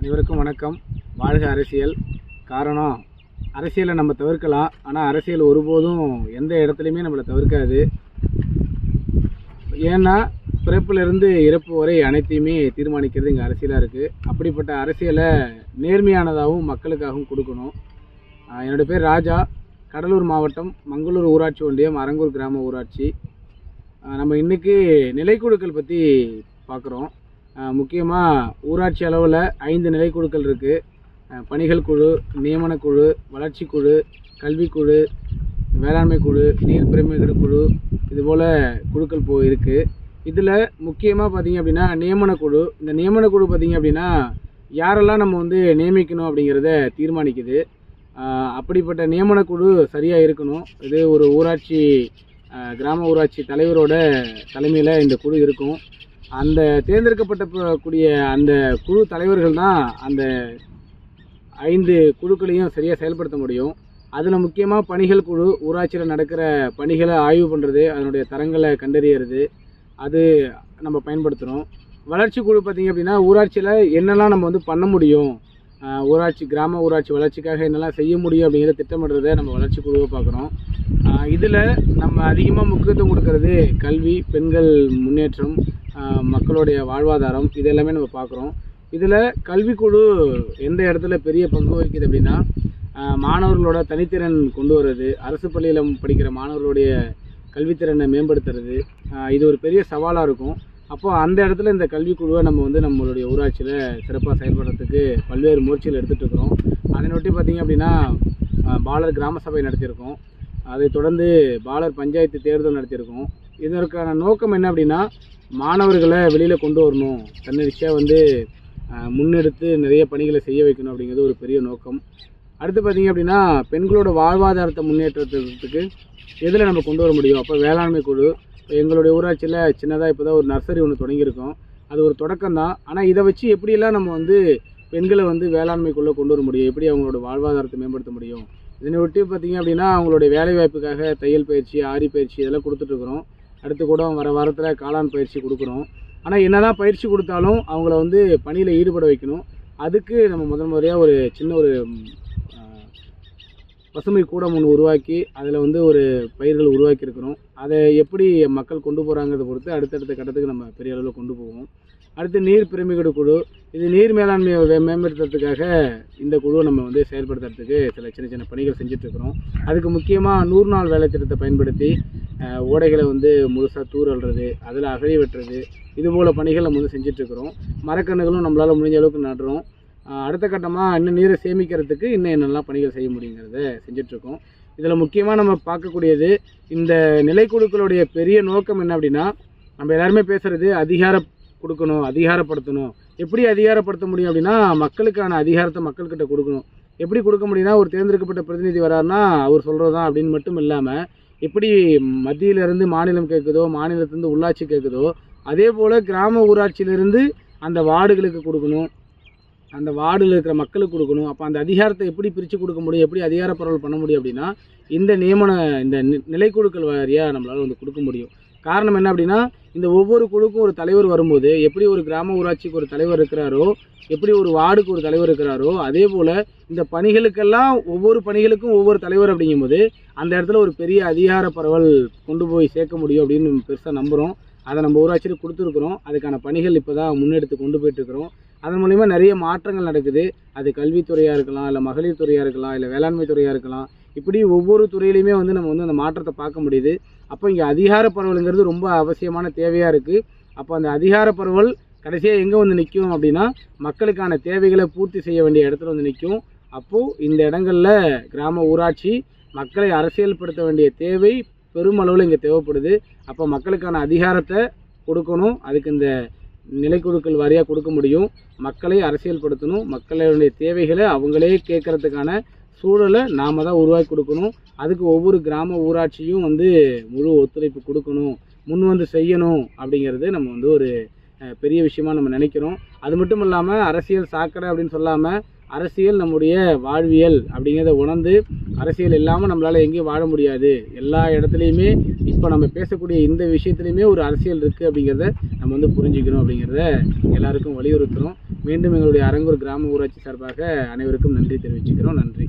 அனைவருக்கும் வணக்கம். வாழ்க அரசியல். காரணம் அரசியலை நம்ம தவிர்க்கலாம். ஆனால் அரசியல் ஒருபோதும் எந்த இடத்துலையுமே நம்மளை தவிர்க்காது. ஏன்னா பிறப்பிலிருந்து இறப்பு வரை அனைத்தையுமே தீர்மானிக்கிறது இங்கே அரசியலாக இருக்குது அப்படிப்பட்ட அரசியலை நேர்மையானதாகவும் மக்களுக்காகவும் கொடுக்கணும். என்னோடய பேர் ராஜா. கடலூர் மாவட்டம் மங்களூர் ஊராட்சி ஒன்றியம் அரங்கூர் கிராம ஊராட்சி. நம்ம இன்றைக்கி நிலைக்குழுக்கள் பற்றி பார்க்குறோம். முக்கியமாக ஊராட்சி அளவில் ஐந்து நிலைக்குழுக்கள் இருக்குது பணிகள் குழு நியமனக்குழு வளர்ச்சிக்குழு வளர்ச்சி குழு கல்விக்குழு வேளாண்மை குழு நீர் பிரமிடு குழு இதுபோல் குழுக்கள் போ இருக்குது இதில் முக்கியமாக பார்த்தீங்க அப்படின்னா நியமனக் குழு. இந்த நியமனக்குழு பார்த்திங்க அப்படின்னா யாரெல்லாம் நம்ம வந்து நியமிக்கணும் அப்படிங்கிறத தீர்மானிக்குது. அப்படிப்பட்ட நியமனக்குழு சரியாக இருக்கணும். இது ஒரு ஊராட்சி கிராம ஊராட்சி தலைவரோட தலைமையில் இந்த குழு இருக்கும். அந்த தேர்ந்தெடுக்கப்பட்ட கூடிய அந்த குழு தலைவர்கள் தான் அந்த ஐந்து குழுக்களையும் சரியாக செயல்படுத்த முடியும். அதில் முக்கியமாக பணிகள் குழு ஊராட்சியில் நடக்கிற பணிகளை ஆய்வு பண்ணுறது அதனுடைய தரங்களை கண்டறியறது அது நம்ம பயன்படுத்துகிறோம் வளர்ச்சி குழு பார்த்திங்க அப்படின்னா ஊராட்சியில் என்னெல்லாம் நம்ம வந்து பண்ண முடியும்? ஊராட்சி கிராம ஊராட்சி வளர்ச்சிக்காக என்னெல்லாம் செய்ய முடியும் அப்படிங்கிற திட்டமிடுறதை நம்ம வளர்ச்சி குழுவை பார்க்குறோம் இதில் நம்ம அதிகமாக முக்கியத்துவம் கொடுக்கறது கல்வி பெண்கள் முன்னேற்றம் மக்களுடைய வாழ்வாதாரம் இது எல்லாமே நம்ம பார்க்குறோம். இதில் கல்விக்குழு எந்த இடத்துல பெரிய பங்கு வகிக்குது அப்படின்னா மாணவர்களோட தனித்திறன் கொண்டு வர்றது அரசு பள்ளியில் படிக்கிற மாணவர்களுடைய கல்வித்திறனை மேம்படுத்துறது இது ஒரு பெரிய சவாலாக இருக்கும். அப்போ அந்த இடத்துல இந்த கல்விக்குழுவை நம்ம வந்து நம்மளுடைய ஊராட்சியில் சிறப்பாக செயல்படுறதுக்கு பல்வேறு முயற்சிகள் எடுத்துகிட்டு இருக்கிறோம். நொட்டி பார்த்திங்க அப்படின்னா பாலர் கிராம சபை நடத்தியிருக்கோம். அதை தொடர்ந்து பாலர் பஞ்சாயத்து தேர்தல் நடத்தியிருக்கோம். இதற்கான நோக்கம் என்ன அப்படின்னா மாணவர்களை வெளியில் கொண்டு வரணும். தன்னெழுச்சியாக வந்து முன்னெடுத்து நிறைய பணிகளை செய்ய வைக்கணும் அப்படிங்கிறது ஒரு பெரிய நோக்கம். அடுத்து பார்த்திங்க அப்படின்னா பெண்களோட வாழ்வாதாரத்தை முன்னேற்றத்துக்கு எதில் நம்ம கொண்டு வர முடியும்? அப்போ வேளாண்மை குழு இப்போ எங்களுடைய ஊராட்சியில் சின்னதாக இப்போ தான் ஒரு நர்சரி ஒன்று தொடங்கியிருக்கோம். அது ஒரு தொடக்கம் தான். ஆனால் இதை வச்சு எப்படியெல்லாம் நம்ம வந்து பெண்களை வந்து வேளாண்மைக்குள்ளே கொண்டு வர முடியும்? எப்படி அவங்களோட வாழ்வாதாரத்தை மேம்படுத்த முடியும்? இதனை ஒட்டி பார்த்திங்க அப்படின்னா அவங்களுடைய வேலைவாய்ப்புக்காக தையல் பயிற்சி ஆரி பயிற்சி இதெல்லாம் கொடுத்துட்ருக்குறோம் அடுத்து கூட வர வாரத்தில் காளான் பயிற்சி கொடுக்குறோம். ஆனால் என்னதான் பயிற்சி கொடுத்தாலும் அவங்கள வந்து பணியில் ஈடுபட வைக்கணும். அதுக்கு நம்ம முதல் முறையாக ஒரு சின்ன ஒரு பசுமை கூடம் ஒன்று உருவாக்கி அதில் வந்து ஒரு பயிர்கள் உருவாக்கியிருக்கிறோம். அதை எப்படி மக்கள் கொண்டு போகிறாங்கிறத பொறுத்து அடுத்தடுத்த கட்டத்துக்கு நம்ம பெரிய அளவில் கொண்டு போவோம். அடுத்து நீர் பிரமிகடு குழு. இது நீர் மேலாண்மையை மேம்படுத்துறதுக்காக இந்த குழுவை நம்ம வந்து செயல்படுத்துறதுக்கு சில சின்ன சின்ன பணிகள் செஞ்சிட்ருக்கிறோம் அதுக்கு முக்கியமாக நூறு நாள் வேலை திட்டத்தை பயன்படுத்தி ஓடைகளை வந்து முழுசாக தூரல்றது அதில் அகழி வெட்டுறது இது போல் பணிகள் நம்ம வந்து செஞ்சிட்ருக்குறோம். மரக்கன்றுகளும் நம்மளால் முடிஞ்ச அளவுக்கு நடுறோம். அடுத்த கட்டமாக இன்னும் நீரை சேமிக்கிறதுக்கு இன்னும் என்னெல்லாம் பணிகள் செய்ய முடியுங்கிறத செஞ்சிட்ருக்கோம். இதில் முக்கியமாக நம்ம பார்க்கக்கூடியது இந்த நிலைக்குழுக்களுடைய பெரிய நோக்கம் என்ன அப்படின்னா நம்ம எல்லாருமே பேசுகிறது அதிகார கொடுக்கணும் அதிகாரப்படுத்தணும். எப்படி அதிகாரப்படுத்த முடியும் அப்படின்னா மக்களுக்கான அதிகாரத்தை மக்கள்கிட்ட கொடுக்கணும். எப்படி கொடுக்க முடியும்னா ஒரு தேர்ந்தெடுக்கப்பட்ட பிரதிநிதி வராருன்னா அவர் சொல்கிறது தான் அப்படின்னு மட்டும் இல்லாமல் எப்படி மத்தியிலிருந்து மாநிலம் கேட்குதோ மாநிலத்திலேருந்து உள்ளாட்சி கேட்குதோ அதே போல் கிராம ஊராட்சியிலிருந்து அந்த வார்டுகளுக்கு கொடுக்கணும். அந்த வார்டில் இருக்கிற மக்களுக்கு கொடுக்கணும். அப்போ அந்த அதிகாரத்தை எப்படி பிரித்து கொடுக்க முடியும் எப்படி அதிகார பரவல் பண்ண முடியும் அப்படின்னா இந்த நியமன இந்த நி- நிலைக்குழுக்கள் வாரியாக நம்மளால் வந்து கொடுக்க முடியும். காரணம் என்ன அப்படின்னா இந்த ஒவ்வொரு குழுக்கும் ஒரு தலைவர் வரும்போது எப்படி ஒரு கிராம ஊராட்சிக்கு ஒரு தலைவர் இருக்கிறாரோ எப்படி ஒரு வார்டுக்கு ஒரு தலைவர் இருக்கிறாரோ அதே போல் இந்த பணிகளுக்கெல்லாம் ஒவ்வொரு பணிகளுக்கும் ஒவ்வொரு தலைவர் அப்படிங்கும்போது அந்த இடத்துல ஒரு பெரிய அதிகார பரவல் கொண்டு போய் சேர்க்க முடியும் அப்படின்னு பெருசாக நம்புகிறோம் அதை நம்ம ஊராட்சியில் கொடுத்துருக்குறோம். அதுக்கான பணிகள் இப்போ தான் முன்னெடுத்து கொண்டு போயிட்டுருக்குறோம் அதன் மூலிமா நிறைய மாற்றங்கள் நடக்குது. அது கல்வித்துறையாக இருக்கலாம் இல்லை மகளிர் துறையாக இருக்கலாம் இல்லை வேளாண்மை துறையாக இருக்கலாம். இப்படி ஒவ்வொரு துறையிலையுமே வந்து நம்ம வந்து அந்த மாற்றத்தை பார்க்க முடியுது. அப்போ இங்கே அதிகார பரவலுங்கிறது ரொம்ப அவசியமான தேவையாக இருக்குது அப்போ அந்த அதிகார பரவல் கடைசியாக எங்கே வந்து நிற்கும் அப்படின்னா மக்களுக்கான தேவைகளை பூர்த்தி செய்ய வேண்டிய இடத்துல வந்து நிற்கும் அப்போது இந்த இடங்களில் கிராம ஊராட்சி மக்களை அரசியல்படுத்த வேண்டிய தேவை பெருமளவில் இங்கே தேவைப்படுது. அப்போ மக்களுக்கான அதிகாரத்தை கொடுக்கணும். அதுக்கு இந்த நிலைக்குழுக்கள் வாரியாக கொடுக்க முடியும். மக்களை அரசியல்படுத்தணும். மக்களுடைய தேவைகளை அவங்களே கேட்குறதுக்கான சூழலை நாம தான் உருவாக்கி கொடுக்கணும். அதுக்கு ஒவ்வொரு கிராம ஊராட்சியும் வந்து முழு ஒத்துழைப்பு கொடுக்கணும். முன் வந்து செய்யணும் அப்படிங்கிறது நம்ம வந்து ஒரு பெரிய விஷயமா நம்ம நினைக்கிறோம். அது மட்டும் இல்லாமல் அரசியல் சாக்கடை அப்படின்னு சொல்லாமல் அரசியல் நம்முடைய வாழ்வியல் அப்படிங்கிறத உணர்ந்து அரசியல் இல்லாமல் நம்மளால் எங்கேயும் வாழ முடியாது. எல்லா இடத்துலையுமே இப்போ நம்ம பேசக்கூடிய இந்த விஷயத்துலையுமே ஒரு அரசியல் இருக்குது அப்படிங்கிறத நம்ம வந்து புரிஞ்சுக்கணும் அப்படிங்கிறத எல்லாருக்கும் வலியுறுத்துகிறோம் மீண்டும் எங்களுடைய அரங்கூர் கிராம ஊராட்சி சார்பாக அனைவருக்கும் நன்றி தெரிவிச்சுக்கிறோம். நன்றி.